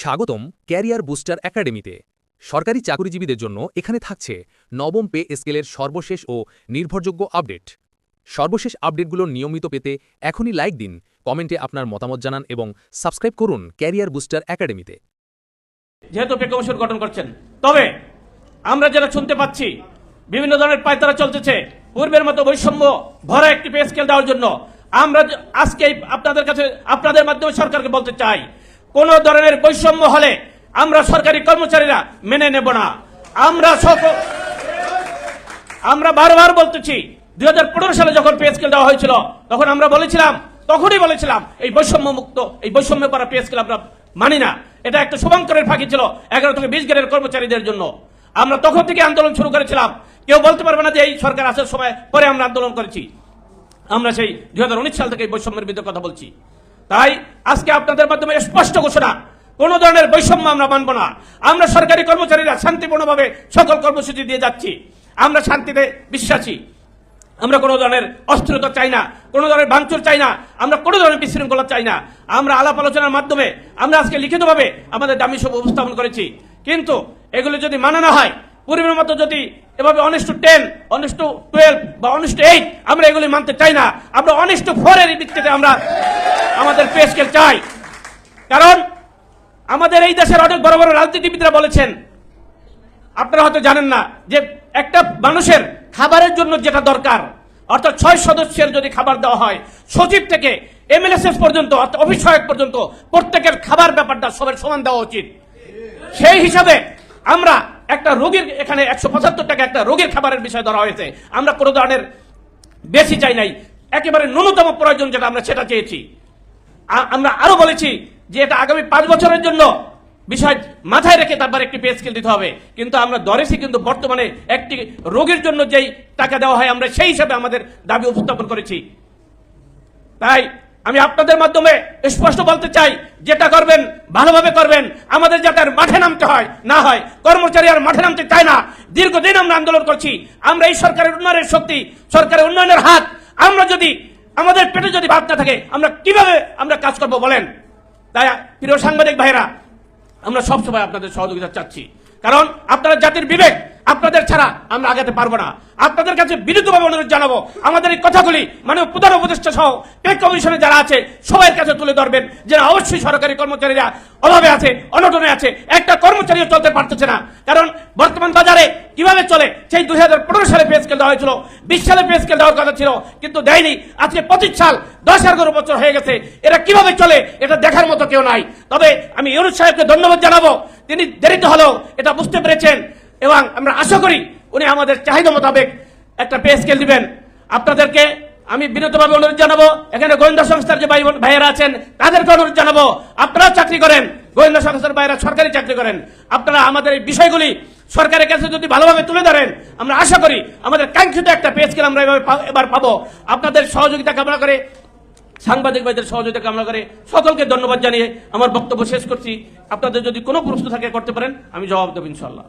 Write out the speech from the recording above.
স্বাগতম career booster একাডেমিতে। সরকারি চাকরিজীবীদের জন্য এখানে থাকছে নবম পে স্কেলের সর্বশেষ ও নির্ভরযোগ্য আপডেট। সর্বশেষ আপডেটগুলো নিয়মিত পেতে এখনই লাইক দিন, কমেন্টে আপনার মতামত জানান এবং সাবস্ক্রাইব করুন ক্যারিয়ার বুস্টার একাডেমিতে। যেহেতু পে কমিশন গঠন করছেন, তবে আমরা যারা শুনতে পাচ্ছি, বিভিন্ন ধরনের পায়তারা চলতেছে। পূর্বের মতো বৈষম্য ভরা একটি পে স্কেল দেওয়ার জন্য আমরা আজকে আপনাদের কাছে আপনাদের মাধ্যমে সরকারকে বলতে চাই কোন ধরনের বৈষম্য হলে আমরা সরকারি কর্মচারীরা মেনে নেব না। আমরা আমরা বারবার বলতেছি দু হাজার পনেরো সালে যখন পে স্কেল দেওয়া হয়েছিল, তখন আমরা বলেছিলাম, তখনই বলেছিলাম, এই বৈষম্য মুক্ত এই বৈষম্য করা পে স্কেল আমরা মানি না। এটা একটা শুভঙ্করের ফাঁকি ছিল এগারো থেকে বিশ গ্রেডের কর্মচারীদের জন্য। আমরা তখন থেকে আন্দোলন শুরু করেছিলাম। কেউ বলতে পারবে না যে এই সরকার আসার সময় পরে আমরা আন্দোলন করেছি। আমরা সেই দুই হাজার উনিশ সাল থেকে বৈষম্যের বিরুদ্ধে কথা বলছি। তাই আজকে আপনাদের মাধ্যমে স্পষ্ট ঘোষণা, কোন ধরনের বৈষম্য আমরা মানব না। আমরা সরকারি কর্মচারীরা শান্তিপূর্ণভাবে সকল কর্মসূচি দিয়ে যাচ্ছি। আমরা শান্তিতে বিশ্বাসী। আমরা কোনো ধরনের অস্থিরতা চাই না, কোনো ধরনের ভাঙচুর চাই না, আমরা কোনো ধরনের বিশৃঙ্খলা চাই না। আমরা আলাপ আলোচনার মাধ্যমে আমরা আজকে লিখিতভাবে আমাদের দামি সব উপস্থাপন করেছি। কিন্তু এগুলো যদি মানা না হয়, পূর্বের মতো যদি এভাবে অনেস্ট টেন অনেস্ট টুয়েলভ বা অনেস্ট এইট আমরা এগুলি মানতে চাই না। আমরা অনেস্ট ফোর এর ভিত্তিতে আমরা আমাদের পে স্কেল চাই। কারণ আমাদের এই দেশের অনেক বড় বড় রাজনীতিবিদরা বলেছেন, আপনারা হয়তো জানেন না যে একটা মানুষের খাবারের জন্য যেটা দরকার, অর্থাৎ ছয় সদস্যের যদি খাবার দেওয়া হয়, সচিব থেকে এমএলএসএস পর্যন্ত, অর্থাৎ অফিস সহায়ক পর্যন্ত প্রত্যেকের খাবার ব্যাপারটা সবার সমান দেওয়া উচিত। সেই হিসাবে আমরা একটা রোগীর এখানে একশো পঁচাত্তর টাকা একটা রোগীর খাবারের বিষয় ধরা হয়েছে। আমরা কোনো ধরনের বেশি চাই নাই। একেবারে ন্যূনতম প্রয়োজন যেটা আমরা সেটা চেয়েছি। আমরা আরও বলেছি যে এটা আগামী পাঁচ বছরের জন্য বিষয় মাথায় রেখে তারপর একটি পে স্কেল দিতে হবে। কিন্তু আমরা দরেছি কিন্তু বর্তমানে একটি রোগীর জন্য যেই টাকা দেওয়া হয়, আমরা সেই হিসাবে আমাদের দাবি উপস্থাপন করেছি। তাই আমি আপনাদের মাধ্যমে স্পষ্ট বলতে চাই, যেটা করবেন ভালোভাবে করবেন, আমাদের যাতে আর মাঠে নামতে হয়, না হয়, কর্মচারী আর মাঠে নামতে চায় না। দীর্ঘদিন আমরা আন্দোলন করছি, আমরা এই সরকারের উন্নয়নের শক্তি, সরকারের উন্নয়নের হাত, আমরা যদি আমাদের পেটে যদি ভাত না থাকে, আমরা কীভাবে আমরা কাজ করব বলেন? তাই প্রিয় সাংবাদিক ভাইরা আমরা সবসময় আপনাদের সহযোগিতা চাচ্ছি। কারণ আপনারা জাতির বিবেক আপনাদের ছাড়া আমরা আগাতে পারব না। আপনাদের কাছে বিরুদ্ধভাবে অনুরোধ জানাব, আমাদের এই কথাগুলি মানে প্রধান উপদেষ্টা সহ পে কমিশনে যারা আছে সবার কাছে তুলে ধরবেন যে অবশ্যই সরকারি কর্মচারীরা অভাবে আছে, অনটনে আছে। একটা কর্মচারীও চলতে পারতেছে না। কারণ বর্তমান বাজারে কীভাবে চলে, সেই দুই হাজার পনেরো সালে পে স্কেল দেওয়া হয়েছিল, বিশ সালে পে স্কেল দেওয়ার কথা ছিল, কিন্তু দেয়নি। আজকে পঁচিশ সাল, দশ এগারো বছর হয়ে গেছে। এরা কীভাবে চলে, এটা দেখার মতো কেউ নাই। তবে আমি ইউনুস সাহেবকে ধন্যবাদ জানাব। তিনি দেরিতে হলেও এটা বুঝতে পেরেছেন। এবং আমরা আশা করি উনি আমাদের চাহিদা মোতাবেক একটা পে স্কেল দিবেন। আপনাদেরকে আমি বিনীতভাবে অনুরোধ জানাব, এখানে গোয়েন্দা সংস্থার যে ভাই ভাইয়েরা আছেন, তাদেরকে অনুরোধ জানাব আপনারা চাকরি করেন, গোয়েন্দা সংস্থার ভাইয়েরা সরকারি চাকরি করেন। আপনারা আমাদের এই বিষয়গুলি সরকারের কাছে যদি ভালোভাবে তুলে ধরেন, আমরা আশা করি আমাদের কাঙ্ক্ষিত একটা পে স্কেল আমরা এভাবে এবার পাবো। আপনাদের সহযোগিতা কামনা করে, সাংবাদিক ভাইদের সহযোগিতা কামনা করে সকলকে ধন্যবাদ জানিয়ে আমার বক্তব্য শেষ করছি। আপনাদের যদি কোনো প্রশ্ন থাকে করতে পারেন, আমি জবাব দেব ইনশাল্লাহ